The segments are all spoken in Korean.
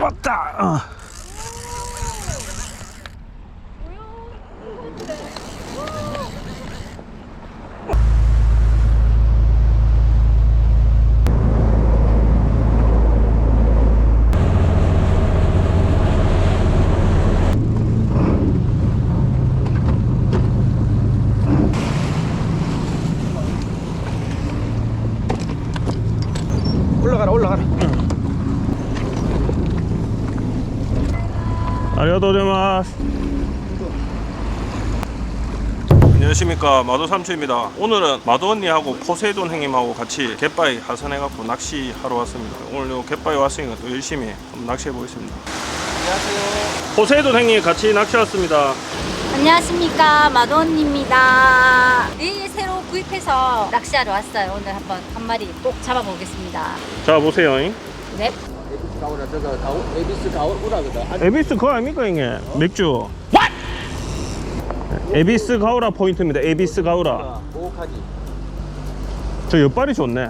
왔다. 어. 아리가토제마스. 안녕하십니까 마도 삼촌입니다. 오늘은 마도 언니하고 포세이돈 형님하고 같이 갯바위 하선해갖고 낚시하러 왔습니다. 오늘 요 갯바위 왔으니까 또 열심히 한번 낚시해 보겠습니다. 안녕하세요 포세이돈 형님 같이 낚시 왔습니다. 안녕하십니까 마돈입니다. 내일 새로 구입해서 낚시하러 왔어요. 오늘 한번 한 마리 꼭 잡아보겠습니다. 자 보세요. 잉. 네. 에비스 가오라 저거 가오 에비스 가오라거든 아, 에비스 그거 아닙니까 형님? 맥주. 에비스 가우라 포인트입니다. 에비스 가우라. 오카지 저 옆발이 좋네.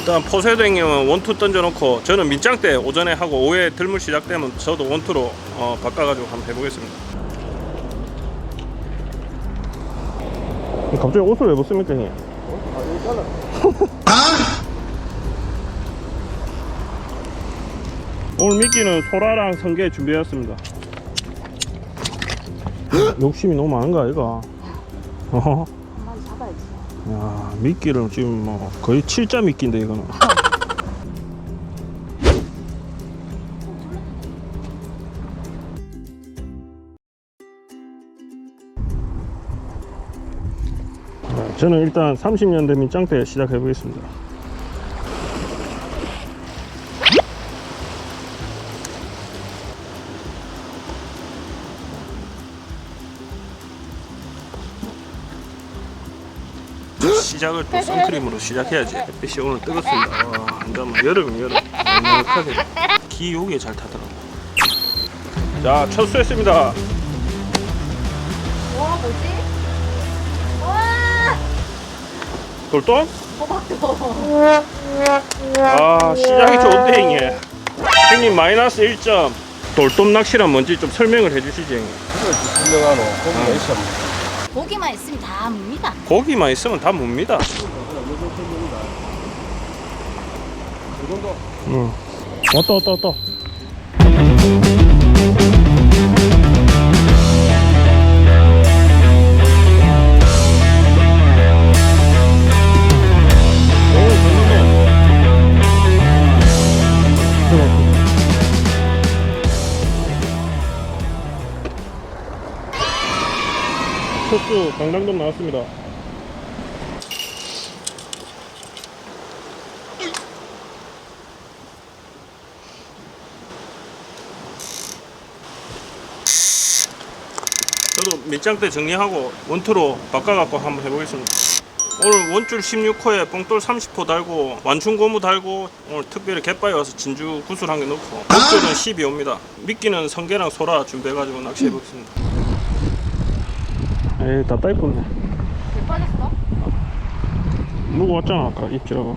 일단 포세이돈 형님은 원투 던져놓고 저는 민짱 때 오전에 하고 오후에 들물 시작되면 저도 원투로 어, 바꿔가지고 한번 해보겠습니다. 갑자기 옷을 왜 벗습니까 형님? 오늘 미끼는 소라랑 성게 준비했습니다. 욕심이 너무 많은 거 아이가? 마리 잡아야지. 야, 미끼를 지금 뭐 거의 7자 미끼인데 이거는. 자, 저는 일단 30년 된 민짱대 시작해 보겠습니다. 시작을 또 선크림으로 시작해야지. 햇빛이 오늘 뜨겁습니다. 와, 완전 막 여름이 여름. 넉넉하게. 기 요게 잘 타더라고. 자 첫수했습니다. 와 뭐지? 와! 돌돔? 호박도. 아 시작이 좋은데 형님 형님 마이너스 1점. 돌돔 낚시란 뭔지 좀 설명을 해주시지 형님. 설명하노 거기가 있어 고기만 있으면 다 묵니다. 고기만 있으면 다 뭡니다 이 정도 응. 왔다 왔다 왔다 첫수 강당돔 나왔습니다. 저도 밑장 때 정리하고 원투로 바꿔갖고 한번 해보겠습니다. 오늘 원줄 16호에 뽕돌 30호 달고 완충 고무 달고 오늘 특별히 갯바위 와서 진주 구슬 한 개 넣고 목줄은 12호입니다. 미끼는 성게랑 소라 준비해가지고 낚시해보겠습니다. 에이 다 따이쁘네. 왜 빠졌어? 누구 왔잖아 아까 입질하고.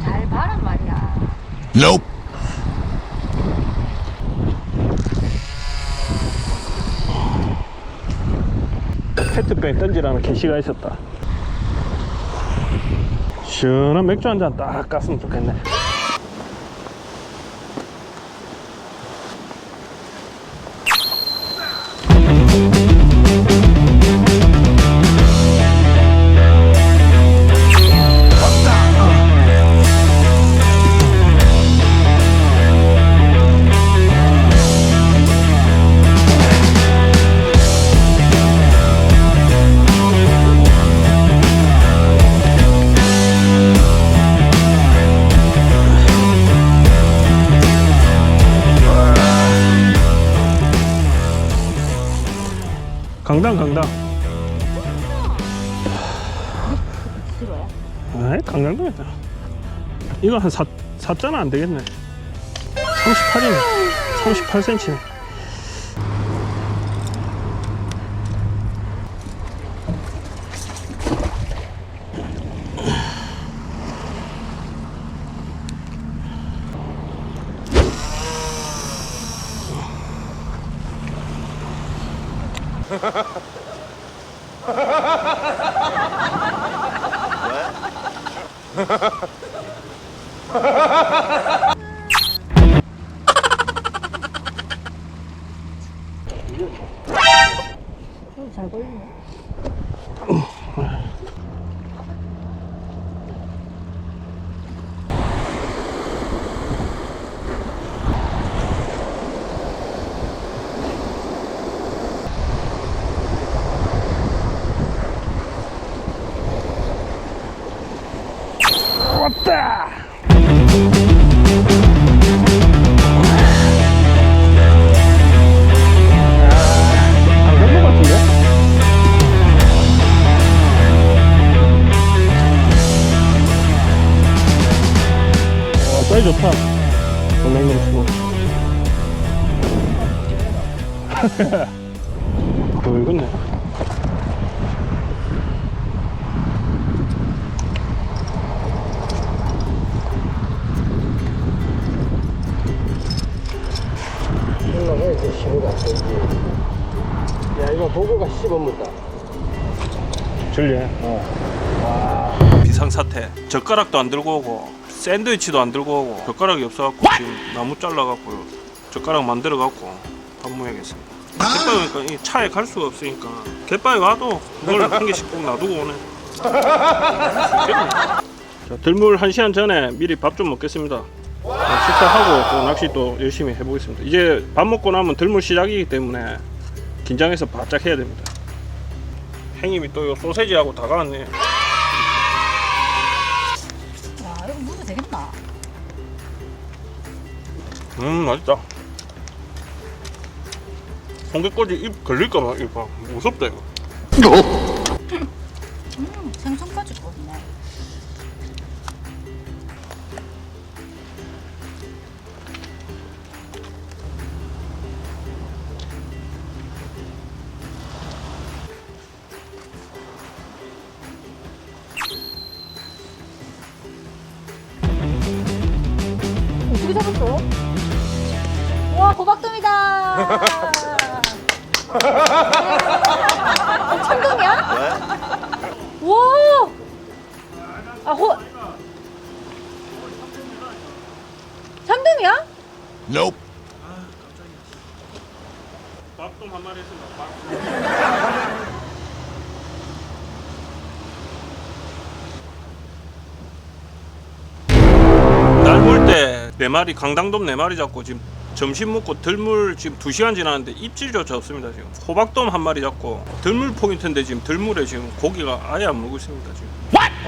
잘 봐란 말이야. 페트병 던지라는 게시가 있었다. 시원한 맥주 한 잔 딱 깠으면 좋겠네. 아이 강강도였다 이거 한 4, 4자는 안 되겠네. 38이네. 38cm네 Ha ha ha. 같은데? 와, 사이즈 좋다. 동맹동 신호. 굵었네. 씹어문다. 줄리해. 비상사태. 젓가락도 안 들고 오고 샌드위치도 안 들고 오고 젓가락이 없어갖고 지금 나무 잘라갖고 젓가락 만들어갖고 밥 먹여야겠습니다. 갯바위 오니까 이 차에 갈 수가 없으니까 갯바위 와도 그걸 한 개씩 꼭 놔두고 오네. 자, 들물 한 시간 전에 미리 밥 좀 먹겠습니다. 자, 식사하고 또 낚시 또 열심히 해보겠습니다. 이제 밥 먹고 나면 들물 시작이기 때문에 긴장해서 바짝 해야 됩니다. 행님이 또 이거 소세지하고 다 가왔네. 야, 이거 무도 되겠다. 음 맛있다. 성게꼬지 입 걸릴까봐 이거 봐. 무섭다 이거. 음, 생선까지 구웠네. 어떻게 잡았어? 와, 호박돔이다! 참돔이야? 와! 아, 호. 참돔이야? 밥도 한 마리 했습니다. 날 네 마리 강당돔 네 마리 잡고 지금 점심 먹고 들물 지금 2 시간 지났는데 입질조차 없습니다 지금 호박돔 한 마리 잡고 들물 포인트인데 지금 들물에 지금 고기가 아예 안 물고 있습니다 지금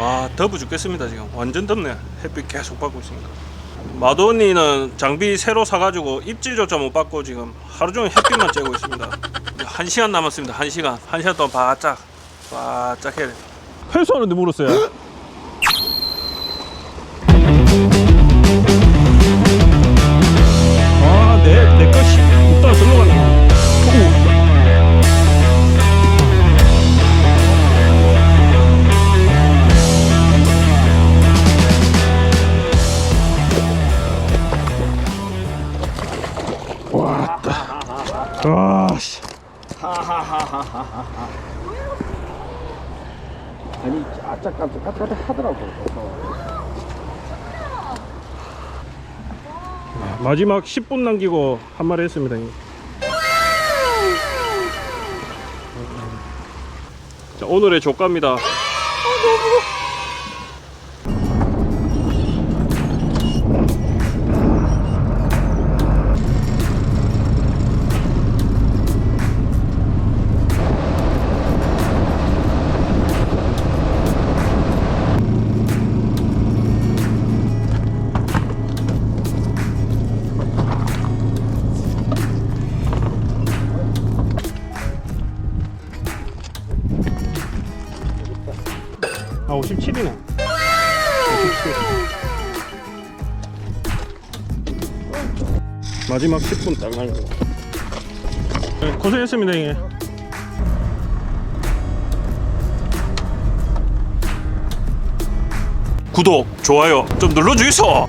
와 더부 죽겠습니다 지금 완전 덥네 햇빛 계속 받고 있으니까 마도니는 장비 새로 사가지고 입질조차 못 받고 지금 하루 종일 햇빛만 쬐고 있습니다. 한 시간 남았습니다. 한 시간. 한 시간 동안 바짝 바짝 해야 돼. 회수하는데 물었어요. 아, 씨. 아니, 아짝깜짝 까딱까딱 하더라고. 마지막 10분 남기고 한 마리 했습니다. 자, 오늘의 조가입니다. 57이네. 57. 마지막 10분 딱 남겨. 네, 고생했습니다, 형님. 구독, 좋아요 좀 눌러주이소.